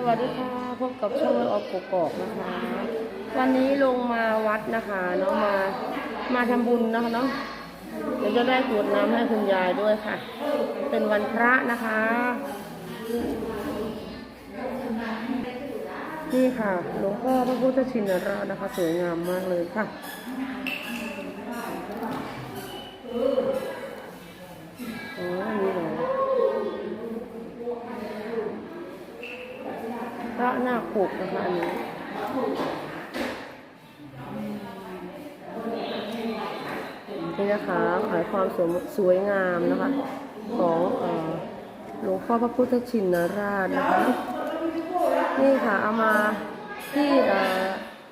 สวัสดีค่ะพบกับช่องออกกกอกนะคะ วันนี้ลงมาวัดนะคะเนาะมามาทำบุญนะคะเนาะเดี๋ยวจะได้กรวดน้ำให้คุณยายด้วยค่ะ เป็นวันพระนะคะ นี่ค่ะหลวงพ่อพระพุทธชินราชนะคะ สวยงามมากเลยค่ะอ๋ออันนี้เหรอ พระนาคปกนะคะอันนี้นี่นะคะขายความสวยสวยงามนะคะ ของหลวงพ่อพระพุทธชินราชนะคะ นี่ค่ะเอามาที่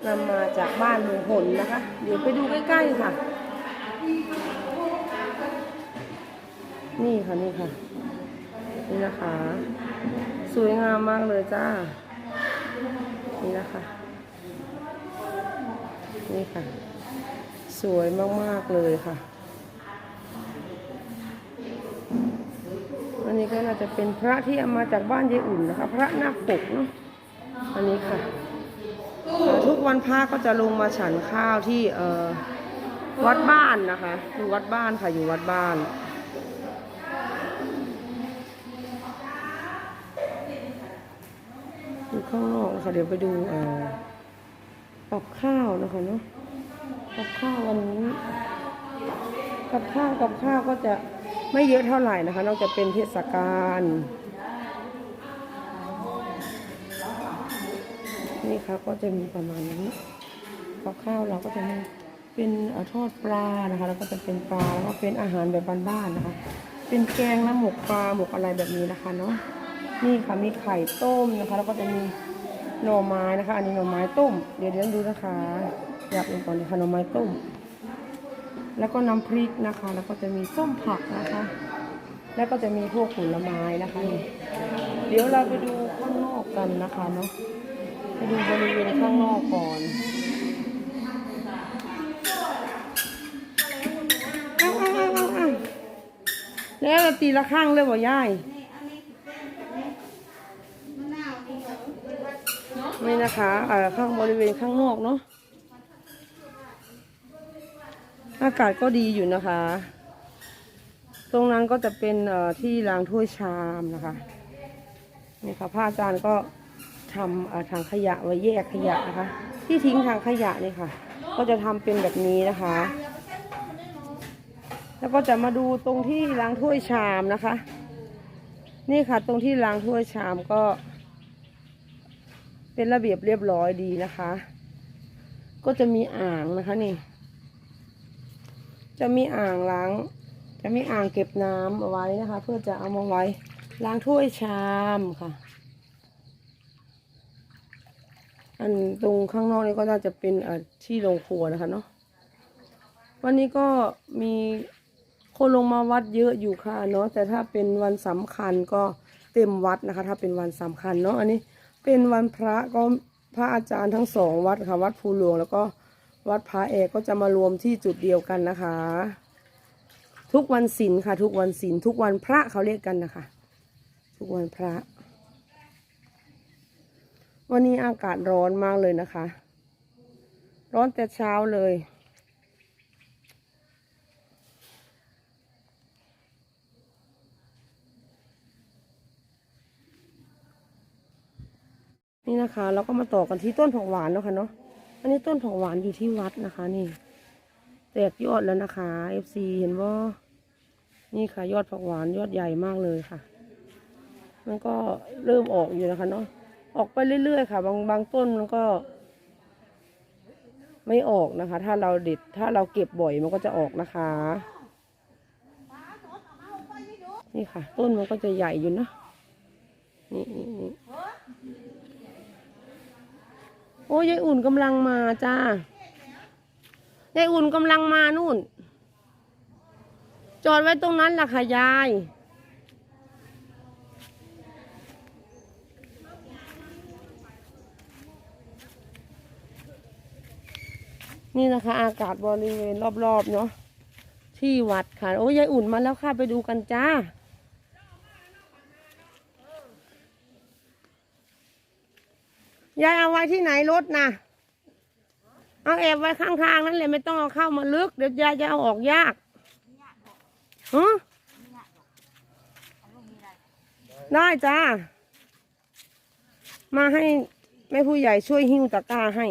นำมาจากบ้านลุงพลนะคะ เดี๋ยวไปดูใกล้ๆค่ะ นี่ค่ะนี่ค่ะ นี่นะคะ สวยงามมากเลยจ้า นี่นะคะ นี่ค่ะ สวยมาก ๆ เลยค่ะ อันนี้ก็น่าจะเป็นพระที่เอามาจากบ้านยายอุ่นนะคะ พระนาคปกเนาะ อันนี้ค่ะ ทุกวันพระก็จะลงมาฉันข้าวที่เอ่อวัดบ้านนะคะอยู่วัดบ้านค่ะ อยู่วัดบ้าน อยู่ ข้างนอกนะคะเดี๋ยวไปดูเอ่อกับข้าวนะคะเนาะกับข้าววันนี้กับข้าวกับข้าวก็จะไม่เยอะเท่าไหร่นะคะ นอกจากเป็นเทศกาลนี่ค่ะก็จะมีประมาณนี้กับข้าวเราก็จะมีเป็นอทอดปลานะคะ แล้วก็จะเป็นปลาแล้วก็เป็นอาหารแบบบ้านๆนะคะ เป็นแกงน้ำหมกปลาหมกอะไรแบบนี้นะคะเนาะ นี่ค่ะมีไข่ต้มนะคะ แล้วก็จะมีหน่อไม้นะคะ อันนี้หน่อไม้ต้ม เดี๋ยวเดี๋ยวดูนะคะอยากลงก่อนเลยค่ะหน่อไม้ต้ม แล้วก็น้ำพริกนะคะ แล้วก็จะมีส้มผักนะคะ แล้วก็จะมีพวกผลไม้นะคะนี่เดี๋ยวเราไปดูข้างนอกกันนะคะเนาะไปดูบริเวณข้างนอกก่อนเอาเอาเอาเอาเอาแล้วเราตีละข้างเลยบ่ยาย นี่นะคะเอ่อข้างบริเวณข้างนอกเนาะอากาศก็ดีอยู่นะคะ ตรงนั้นก็จะเป็นเอ่อที่ล้างถ้วยชามนะคะนี่ค่ะพระอาจารย์ก็ทำเอ่อถังขยะไว้แยกขยะนะคะ ที่ทิ้งทางขยะนี่ค่ะ ก็จะทำเป็นแบบนี้นะคะ แล้วก็จะมาดูตรงที่ล้างถ้วยชามนะคะ นี่ค่ะ ตรงที่ล้างถ้วยชามก็ เป็นระเบียบเรียบร้อยดีนะคะ ก็จะมีอ่างนะคะนี่ จะมีอ่างล้าง จะมีอ่างเก็บน้ำเอาไว้นะคะ เพื่อจะเอามาไว้ล้างถ้วยชามค่ะ อันตรงข้างนอกนี่ก็น่าจะเป็นที่โรงครัวนะคะเนาะ วันนี้ก็มีคนลงมาวัดเยอะอยู่ค่ะเนาะแต่ถ้าเป็นวันสำคัญก็เต็มวัดนะคะ ถ้าเป็นวันสำคัญเนาะอันนี้ เป็นวันพระก็พระอาจารย์ทั้งสองวัดค่ะ วัดภูหลวง แล้วก็วัดพระเอกก็จะมารวมที่จุดเดียวกันนะคะ ทุกวันศีลค่ะ ทุกวันศีลทุกวันพระเขาเรียกกันนะคะ ทุกวันพระ วันนี้อากาศร้อนมากเลยนะคะ ร้อนแต่เช้าเลย นี่นะคะเราก็มาต่อกันที่ต้นผักหวานแล้วค่ะเนาะอันนี้ต้นผักหวานอยู่ที่วัดนะคะนี่ แตกยอดแล้วนะคะ FC เห็นว่านี่ค่ะ ยอดผักหวานยอดใหญ่มากเลยค่ะ มันก็เริ่มออกอยู่นะคะเนาะออกไปเรื่อยๆค่ะ บางบางต้นมันก็ ไม่ออกนะคะ ถ้าเราเด็ดถ้าเราเก็บบ่อยมันก็จะออกนะคะ นี่ค่ะ ต้นมันก็จะใหญ่อยู่นะนี่นี่นี่ โอ้ยายอุ่นกำลังมาจ้ายายอุ่นกำลังมานู่น จอดไว้ตรงนั้นล่ะค่ะยายนี่นะคะ อากาศบริเวณรอบๆเนาะที่วัดค่ะ โอ้ยายอุ่นมาแล้วค่ะไปดูกันจ้า ยายเอาไว้ที่ไหนรถนะเอาแอบไว้ข้างๆนั่นเลยไม่ต้องเอาเข้ามาลึก เดี๋ยวยายจะเอาออกยากฮะได้จ้า มาให้แม่ผู้ใหญ่ช่วยหิ้วตะกร้าให้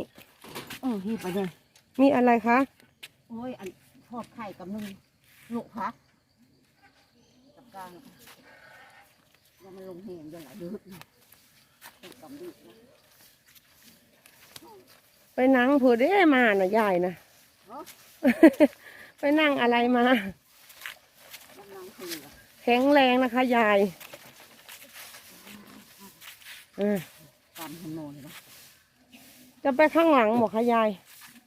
เออพี่ไปเลยมีอะไรคะ โอ้ยอันทอดไข่กับนึ่งลูกพักกับกลางยังมันลงแหงยังหลายเดือดนะเป็นกำดีนะ ไปนั่งเผื่อได้มาน่ะยายนะเนาะไปนั่งอะไรมากำลังคือแข็งแรงนะคะยายเออกำหันโนนนะจะไปข้างหลังบอกค่ะยาย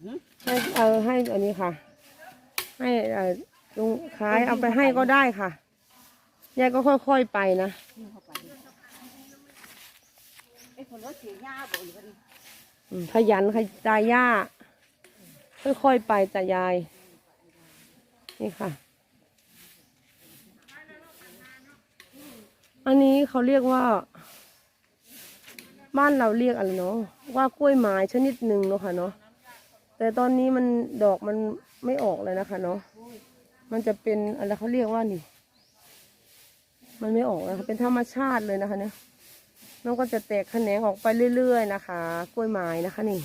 หืมให้เออให้อันนี้ค่ะ ให้เออลุงขายเอาไปให้ก็ได้ค่ะยายก็ค่อยๆไปนะนี่เข้าไปดิไอ้คนรถเสียหญ้าบ่อยู่กันนี่อืม ขยันขยายาค่อยๆไปจ้ะยาย นี่ค่ะ อันนี้เขาเรียกว่า บ้านเราเรียกอะไรเนาะว่ากล้วยไม้ชนิดหนึ่งเนาะค่ะเนาะแต่ตอนนี้มันดอกมันไม่ออกเลยนะคะเนาะมันจะเป็นอะไรเขาเรียกว่านี่ มันไม่ออกนะคะเป็นธรรมชาติเลยนะคะเนี่ย มันก็จะแตกแขนงออกไปเรื่อย ๆ นะคะ กล้วยไม้นะคะนี่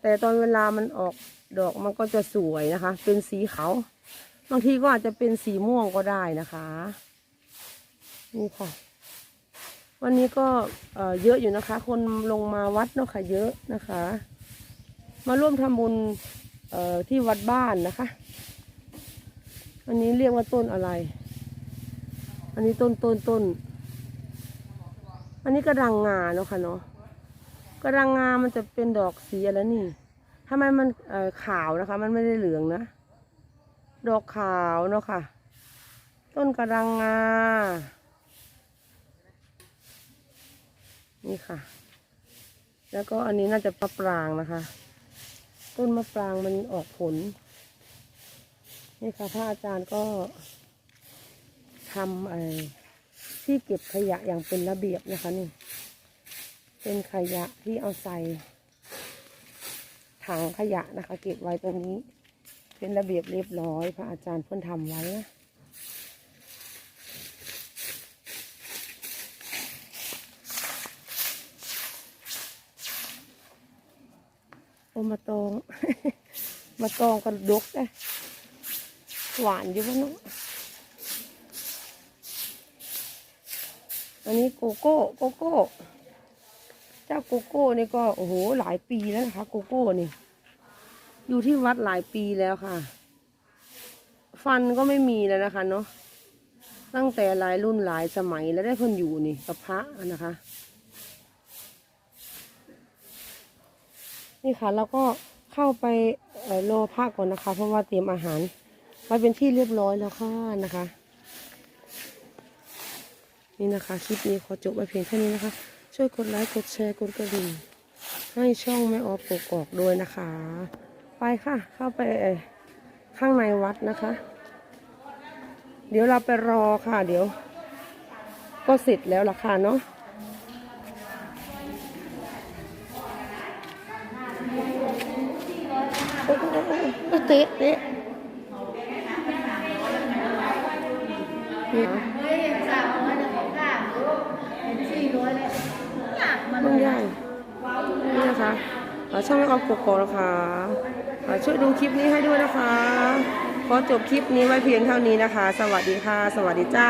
แต่ตอนเวลามันออกดอกมันก็จะสวยนะคะ เป็นสีขาวบางทีก็อาจจะเป็นสีม่วงก็ได้นะคะ นี่ค่ะ วันนี้ก็เอ่อเยอะอยู่นะคะ คนลงมาวัดเนาะค่ะ เยอะนะคะ มาร่วมทำบุญที่วัดบ้านนะคะ อันนี้เรียกว่าต้นอะไร อันนี้ต้นต้นต้น อันนี้กระดังงาเนาะค่ะเนาะกระดังงามันจะเป็นดอกสีอะไรนี่ทำไมมันเอ่อขาวนะคะ มันไม่ได้เหลืองนะ ดอกขาวเนาะค่ะ ต้นกระดังงา นี่ค่ะ แล้วก็อันนี้น่าจะมะปรางนะคะ ต้นมะปรางมันออกผล นี่ค่ะพระอาจารย์ก็ทำไอ ที่เก็บขยะอย่างเป็นระเบียบนะคะนี่ เป็นขยะที่เอาใส่ถังขยะนะคะ เก็บไว้ตรงนี้ เป็นระเบียบเรียบร้อย พระอาจารย์เพิ่นทำไว้นะโอมาตอง มาตองกันดกได้หวานอยู่วะเนาะ อันนี้โกโก้โกโก้ เจ้าโกโก้นี่ก็โอ้โหหลายปีแล้วนะคะโกโก้นี่ อยู่ที่วัดหลายปีแล้วค่ะ ฟันก็ไม่มีแล้วนะคะเนาะตั้งแต่หลายรุ่นหลายสมัยแล้วได้คนอยู่นี่กับพระนะคะ นี่ค่ะเราก็เข้าไปรอพระก่อนนะคะ เพราะว่าเตรียมอาหารไว้เป็นที่เรียบร้อยแล้วค่ะนะคะ นี่นะคะ คลิปนี้ขอจบไว้เพียงแค่นี้นะคะ ช่วยกดไลค์กดแชร์กดกระดิ่งให้ช่องแม่ออฟกกอกด้วยนะคะ ไปค่ะ เข้าไปข้างในวัดนะคะ เดี๋ยวเราไปรอค่ะ เดี๋ยว ก็เสร็จแล้วล่ะค่ะเนาะเตะเตะ คะเอ่อช่องไม่ออฟกกอกนะคะเอ่อช่วยดูคลิปนี้ให้ด้วยนะคะ ขอจบคลิปนี้ไว้เพียงเท่านี้นะคะ สวัสดีค่ะ สวัสดีจ้า